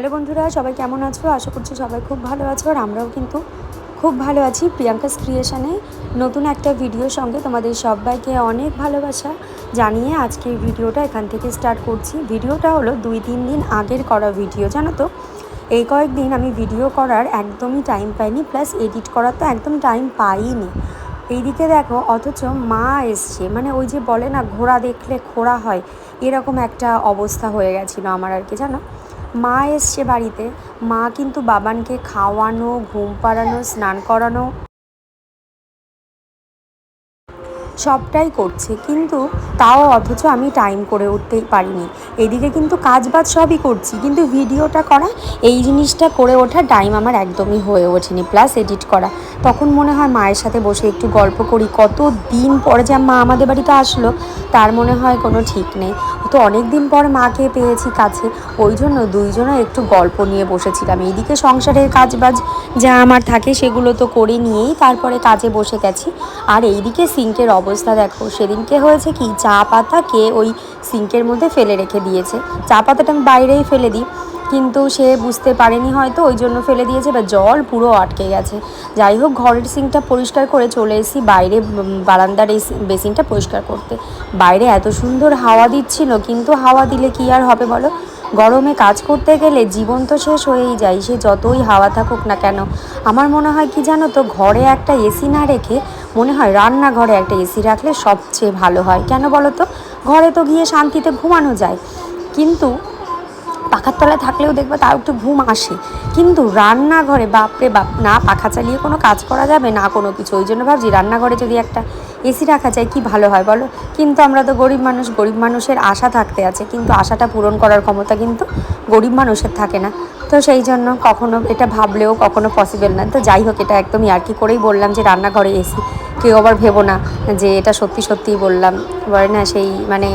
Hello বন্ধুরা, সবাই কেমন আছো? আশা করছি সবাই খুব ভালো আছো আর আমরাও কিন্তু খুব ভালো আছি প্রিয়াঙ্কাস ক্রিয়েশনে নতুন একটা ভিডিওর সঙ্গে তোমাদের সবাইকে অনেক ভালোবাসা জানিয়ে আজকের ভিডিওটা এখান থেকে স্টার্ট করছি। ভিডিওটা হলো দুই তিন দিন আগের করা ভিডিও, জানো তো? এই কয়েকদিন আমি ভিডিও করার একদমই টাইম পাইনি প্লাস এডিট করার তো একদম টাইম পাইনি এইদিকে দেখো, অথচ মা এসছে মানে ওই যে বলে না, ঘোড়া দেখলে খোড়া হয়, এরকম একটা অবস্থা হয়ে গেছিল আমার আর কি, জানো? মা এসছে বাড়িতে। মা কিন্তু বাবানকে খাওয়ানো ঘুম পাড়ানো স্নান করানো সবটাই করছে, কিন্তু তাও অথচ আমি টাইম করে উঠতেই পারিনি। এদিকে কিন্তু কাজ বাজ সবই করছি, কিন্তু ভিডিওটা করা, এই জিনিসটা করে ওঠা টাইম আমার একদমই হয়ে ওঠেনি প্লাস এডিট করা। তখন মনে হয় মায়ের সাথে বসে একটু গল্প করি, কত দিন পরে যে মা আমাদের বাড়িতে আসলো, তার মনে হয় কোনো ঠিক নেই। তো অনেক দিন পর মাকে পেয়েছি কাছে, ওই জন্য দুইজনে একটু গল্প নিয়ে বসেছিলাম। এইদিকে সংসারের কাজ বাজ যা আমার থাকে সেগুলো তো করে নিয়েই তারপরে কাজে বসে গেছি। আর এইদিকে সিঙ্কের অবস্থা দেখো। সেদিনকে হয়েছে কি, চা পাতা কে ওই সিঙ্কের মধ্যে ফেলে রেখে দিয়েছে। চা পাতাটা আমি বাইরেই ফেলে দিই, কিন্তু সে বুঝতে পারেনি হয়তো, ওই জন্য ফেলে দিয়েছে বা জল পুরো আটকে গেছে। যাই হোক, ঘরের সিঙ্কটা পরিষ্কার করে চলে এসেছি, বাইরে বারান্দার এই বেসিনটা পরিষ্কার করতে। বাইরে এত সুন্দর হাওয়া দিচ্ছিল, কিন্তু হাওয়া দিলে কি আর হবে বলো? গরমে কাজ করতে গেলে জীবন তো শেষ হয়েই যায়, সে যতই হাওয়া থাকুক না কেন। আমার মনে হয় কি জানো তো, ঘরে একটা এসি না রেখে মনে হয় রান্নাঘরে একটা এসি রাখলে সবচেয়ে ভালো হয়। কেন বলো তো? ঘরে তো গিয়ে শান্তিতে ঘুমানো যায়। কিন্তু পাখার তলায় থাকলেও দেখবে তাও একটু ঘুম আসে। কিন্তু রান্নাঘরে বাপরে বাপ, না পাখা চালিয়ে কোনো কাজ করা যাবে? না কোনো কিছু। ওই জন্য ভাবছি রান্নাঘরে যদি একটা এসি রাখা যায়, কি ভালো হয় বলো? কিন্তু আমরা তো গরিব মানুষ, গরিব মানুষের আশা থাকতে আছে। কিন্তু আশাটা পূরণ করার ক্ষমতা কিন্তু গরিব মানুষের থাকে না। তো সেই জন্য কখনো এটা ভাবলেও কখনো পসিবল না। তো যাই হোক, এটা একদমই আর কি করেই বললাম যে রান্নাঘরে এসি কেউ আবার ভেবো না যে এটা সত্যি সত্যিই বললাম। এবার না সেই মানে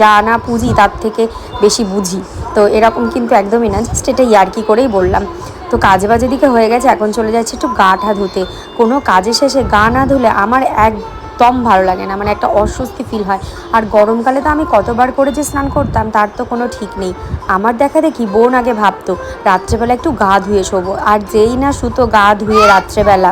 যা না পুঁজি তার থেকে বেশি বুঝি। তো এরকম কিন্তু একদমই না জাস্ট এটা ইয়ার্কি করেই বললাম। তো কাজ বাজে দিকে হয়ে গেছে, এখন চলে যাচ্ছে একটু গা ঠা ধুতে। কোনো কাজে শেষে গা না ধুলে আমার একদম ভালো লাগে না মানে একটা অস্বস্তি ফিল হয়। আর গরমকালে তো আমি কতবার করে যে স্নান করতাম, তার তো কোনো ঠিক নেই। আমার দেখা দেখি বোন আগে ভাবতো, রাত্রেবেলা একটু গা ধুয়ে শোবো। আর যেই না সুতো গা ধুয়ে রাত্রেবেলা।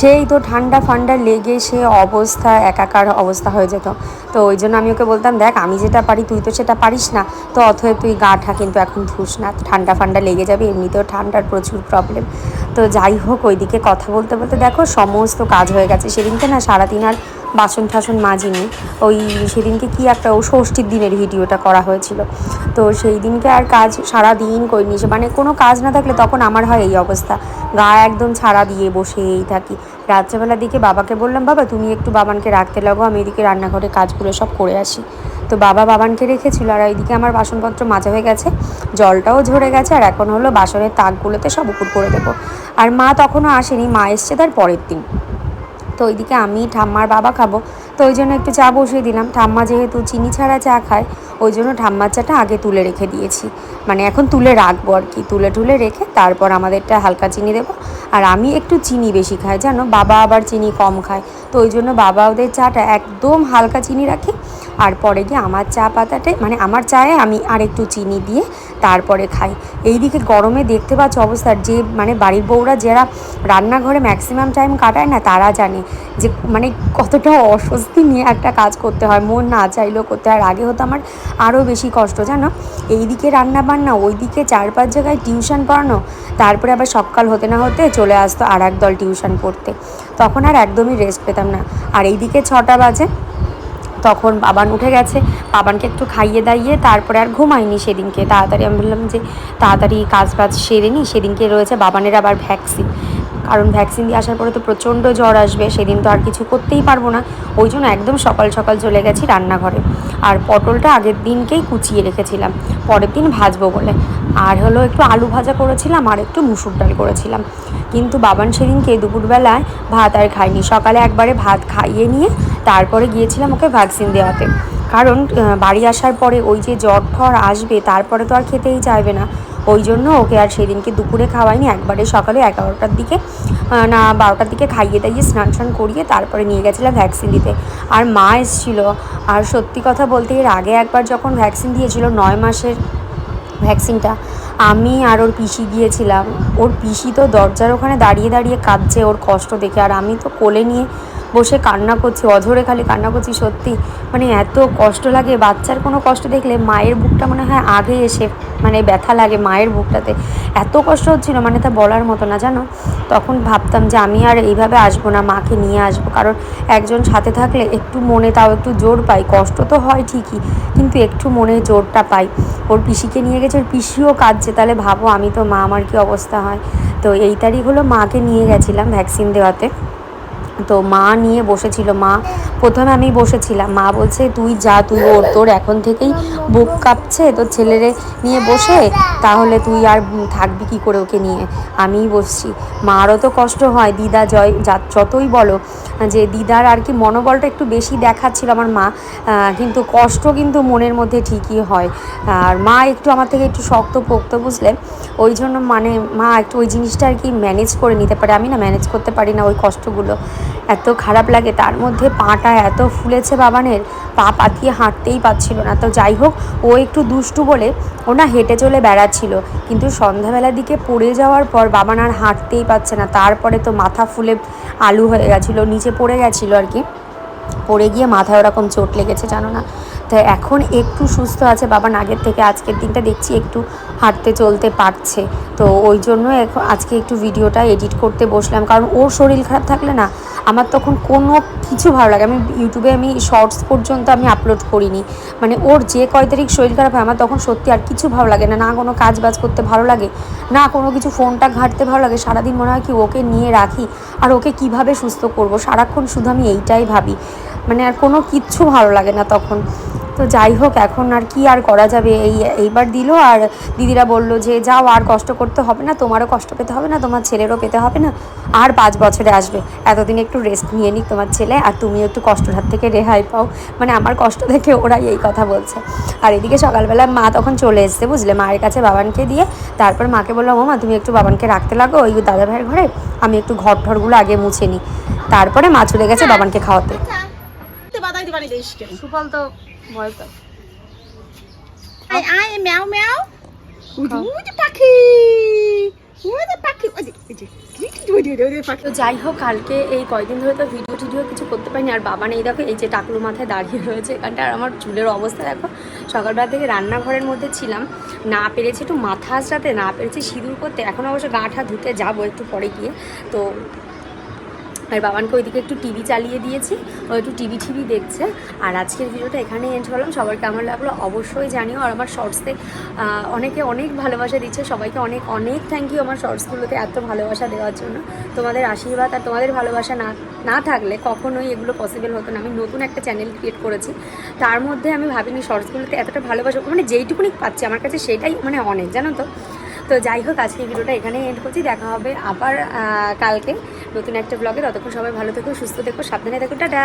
সেই তো ঠান্ডা ফান্ডা লেগে সে অবস্থা, একাকার অবস্থা হয়ে যেত। তো ওই জন্য আমি ওকে বলতাম, দেখ, আমি যেটা পারি, তুই তো সেটা পারিস না। তো অথবা তুই গাটা কিন্তু এখন ধুস না। ঠান্ডা ফান্ডা লেগে যাবে, এমনিতেও ঠান্ডার প্রচুর প্রবলেম তো যাই হোক, ওইদিকে কথা বলতে বলতে দেখো সমস্ত কাজ হয়ে গেছে। সেদিনকে না সারাদিন আর বাসন ঠাসন মাজিনি। ওই সেদিনকে কি একটা ও ষষ্ঠীর দিনের ভিডিওটা করা হয়েছিল। তো সেই দিনকে আর কাজ সারা দিন করিনি সে। মানে কোনো কাজ না থাকলে তখন আমার হয় এই অবস্থা। গা একদম ছাড়া দিয়ে বসেই থাকি। রাত্রেবেলার দিকে বাবাকে বললাম, বাবা, তুমি একটু বাবানকে রাখতে লাগো, আমি এদিকে রান্নাঘরে কাজগুলো সব করে আসি। তো বাবা বাবানকে রেখেছিল আর এইদিকে আমার বাসনপত্র মাজা হয়ে গেছে, জলটাও ঝরে গেছে আর এখন হলো বাসনের তাকগুলোতে সব উপর করে দেবো। আর মা তখনও আসেনি, মা এসছে তার পরের দিন। তো ওইদিকে আমি, ঠাম্মার বাবা খাব, তো ওই জন্য একটু চা বসিয়ে দিলাম। ঠাম্মা যেহেতু চিনি ছাড়া চা খায়, ওই জন্য ঠাম্মার চাটা আগে তুলে রেখে দিয়েছি। মানে এখন তুলে রাখব আর কি, তুলে টুলে রেখে তারপর আমাদেরটা হালকা চিনি দেবো। আর আমি একটু চিনি বেশি খাই, জানো? বাবা আবার চিনি কম খায়, তো ওই জন্য বাবা ওদের চাটা একদম হালকা চিনি রাখি আর পরে গিয়ে আমার চা পাতাতে মানে আমার চায়ে আমি আর একটু চিনি দিয়ে তারপরে খাই। এইদিকে গরমে দেখতে পাচ্ছ অবস্থা, যে মানে বাড়ির বউরা যারা রান্নাঘরে ম্যাক্সিমাম টাইম কাটায় না, তারা জানে যে মানে কতটা অস্বস্তি নিয়ে একটা কাজ করতে হয়, মন না চাইলেও করতে হয়। আগে হতো আমার আরও বেশি কষ্ট, জানো? এইদিকে রান্না বান্না, ওইদিকে চার পাঁচ জায়গায় টিউশন পড়ানো, তারপরে আবার সকাল হতে না হতে চলে আসতো আর এক দল টিউশন পড়তে। তখন আর একদমই রেস্ট পেতাম না। আর এইদিকে ছটা বাজে তখন বাবান উঠে গেছে। বাবানকে একটু খাইয়ে দাইয়ে তারপরে আর ঘুমাইনি সেদিনকে। তাড়াতাড়ি আমি বললাম যে, তাড়াতাড়ি কাজ বাজ সেরে নিই সেদিনকে রয়েছে বাবানের আবার ভ্যাকসিন কারণ ভ্যাকসিন দিয়ে আসার পরে তো প্রচণ্ড জ্বর আসবে, সেদিন তো আর কিছু করতেই পারব না। ওই জন্য একদম সকাল সকাল চলে গেছি রান্নাঘরে। আর পটলটা আগের দিনকেই কুচিয়ে রেখেছিলাম, পরের দিন ভাজবো বলে। আর হলো একটু আলু ভাজা করেছিলাম আর একটু মুসুর ডাল করেছিলাম। কিন্তু বাবান সেদিনকে দুপুরবেলায় ভাত আর খাইনি সকালে একবারে ভাত খাইয়ে নিয়ে তারপরে গিয়েছিলাম ওকে ভ্যাকসিন দেওয়াতে। কারণ বাড়ি আসার পরে ওই যে জ্বর ঠর আসবে, তারপরে তো আর খেতেই চাইবে না। ওই জন্য ওকে আর সেদিনকে দুপুরে খাওয়াইনি, একবারে সকালে এগারোটার দিকে না, বারোটার দিকে খাইয়ে দাইয়ে স্নান টান করিয়ে তারপরে নিয়ে গেছিলাম ভ্যাকসিন দিতে। আর মা এসেছিল। আর সত্যি কথা বলতে এর আগে একবার যখন ভ্যাকসিন দিয়েছিল, নয় মাসের ভ্যাকসিনটা আমি আর ওর পিসি গিয়েছিলাম। ওর পিসি তো দরজার ওখানে দাঁড়িয়ে দাঁড়িয়ে কাঁদছে ওর কষ্ট দেখে। আর আমি তো কোলে নিয়ে বসে কান্না করছি, অঝরে খালি কান্না করছি সত্যি। মানে এত কষ্ট লাগে, বাচ্চার কোনো কষ্ট দেখলে মায়ের বুকটা মনে হয় আগে এসে মানে ব্যথা লাগে মায়ের বুকটাতে। এত কষ্ট হচ্ছিল মানে তা বলার মতো না, জানো? তখন ভাবতাম যে আমি আর এইভাবে আসব না, মাকে নিয়ে আসব। কারণ একজন সাথে থাকলে একটু মনে তাও একটু জোর পাই। কষ্ট তো হয় ঠিকই, কিন্তু একটু মনে জোরটা পাই। ওর পিসিকে নিয়ে গেছে, ওর পিসিও কাঁদছে। তাহলে ভাবো আমি তো, মা, আমার কি অবস্থা হয়? তো এই তারিখ হলো মাকে নিয়ে গেছিলাম ভ্যাকসিন দেওয়াতে। তো মা নিয়ে বসেছিল, মা প্রথমে আমি বসেছিলাম। মা বলছে, তুই যা, তুই ওর তোর, এখন থেকেই বুক কাঁপছে তোর ছেলেরে নিয়ে বসে, তাহলে তুই আর থাকবি কি করে ওকে নিয়ে? আমিই বসছি। মারও তো কষ্ট হয়, দিদা জয় যতই বলো, যে দিদার আর কি মনোবলটা একটু বেশি দেখাচ্ছিল আমার মা কিন্তু কষ্ট কিন্তু মনের মধ্যে ঠিকই হয়। আর মা একটু আমার থেকে একটু শক্ত পোক্ত, বুঝলে? ওই জন্য মানে মা একটু ওই জিনিসটা আর কি ম্যানেজ করে নিতে পারে। আমি না ম্যানেজ করতে পারি না ওই কষ্টগুলো। এত খারাপ লাগে, তার মধ্যে পাটা এত ফুলেছে বাবানের, পা পাতিয়ে হাঁটতেই পারছিল না। তো যাই হোক, ও একটু দুষ্টু বলে ও না হেঁটে চলে বেড়াচ্ছিল। কিন্তু সন্ধ্যাবেলার দিকে পড়ে যাওয়ার পর বাবান আর হাঁটতেই পারছে না। তারপরে তো মাথা ফুলে আলু হয়ে গেছিল, নিচে পড়ে গেছিল আর কি। পড়ে গিয়ে মাথায় ওরকম চোট লেগেছে, জানো না। তো এখন একটু সুস্থ আছে বাবা আগের থেকে আজকের দিনটা দেখছি একটু হাঁটতে চলতে পারছে। তো ওই জন্য এখন আজকে একটু ভিডিওটা এডিট করতে বসলাম। কারণ ওর শরীর খারাপ থাকলে না আমার তখন কোনো কিছু ভালো লাগে আমি ইউটিউবে আমি শর্টস পর্যন্ত আমি আপলোড করিনি। মানে ওর যে কয় তারিখ শরীর খারাপ হয়, আমার তখন সত্যি আর কিছু ভালো লাগে না। না কোনো কাজ বাজ করতে ভালো লাগে, না কোনো কিছু ফোনটা ঘাঁটতে ভালো লাগে। সারাদিন মনে হয় কি ওকে নিয়ে রাখি আর ওকে কীভাবে সুস্থ করব? সারাক্ষণ শুধু আমি এইটাই ভাবি। মানে আর কোনো কিচ্ছু ভালো লাগে না তখন। তো যাই হোক এখন আর কি আর করা যাবে? এই এইবার দিল আর দিদিরা বলল যে যাও আর কষ্ট করতে হবে না তোমারও কষ্ট পেতে হবে না তোমার ছেলেরও পেতে হবে না আর পাঁচ বছরে আসবে। এতদিন একটু রেস্ট নিয়ে নিক তোমার ছেলে আর তুমি একটু কষ্টর হাত থেকে রেহাই পাও। মানে আমার কষ্ট দেখে ওরাই এই কথা বলছে। আর এদিকে সকালবেলা মা তখন চলে এসছে বুঝলে? মায়ের কাছে বাবানকে দিয়ে তারপর মাকে বললাম ও মা তুমি একটু বাবানকে রাখতে লাগো ওই দাদা ভাইয়ের ঘরে আমি একটু ঘর ঠরগুলো আগে মুছে নিই। তারপরে মা চলে গেছে বাবানকে খাওয়াতে। পারি সুফল তো ভয় পায় আয় ম্যাও ম্যাও পাখি তো যাই হোক কালকে এই কয়দিন ধরে তো ভিডিও টিডিও কিছু করতে পারিনি আর বাবা নেই দেখো এই যে টাকলু মাথায় দাঁড়িয়ে রয়েছে এখানটা আর আমার চুলের অবস্থা দেখো সকালবেলা থেকে রান্নাঘরের মধ্যে ছিলাম না পেরেছি একটু মাথা আসরাতে না পেরেছি সিঁদুর করতে এখন অবশ্য গা ঠা ধুতে যাব একটু পরে গিয়ে তো আর বাবানকে ওইদিকে একটু টিভি চালিয়ে দিয়েছি, ও একটু টিভি টিভি দেখছে। আর আজকের ভিডিওটা এখানে এন্ড হলাম সবার কেমন লাগল অবশ্যই জানিও। আর আমার শর্টসে অনেকে অনেক ভালোবাসা দিচ্ছে। সবাইকে অনেক অনেক থ্যাংক ইউ আমার শর্টসগুলোতে এত ভালোবাসা দেওয়ার জন্য। তোমাদের আশীর্বাদ আর তোমাদের ভালোবাসা না না থাকলে কখনোই এগুলো পসিবল হতো না। আমি নতুন একটা চ্যানেল ক্রিয়েট করেছি। তার মধ্যে আমি ভাবিনি শর্টসগুলোতে এতটা ভালোবাসা মানে যেইটুকুনি পাচ্ছি, আমার কাছে সেটাই মানে অনেক, জানো তো? তো যাই হোক আজকে ভিডিওটা এখানে এন্ড করছি। দেখা হবে আবার কালকে। নতুন একটা ব্লগে ততক্ষণ সবাই ভালো থেকো সুস্থ থেকো সাবধানে থেকো টাটা!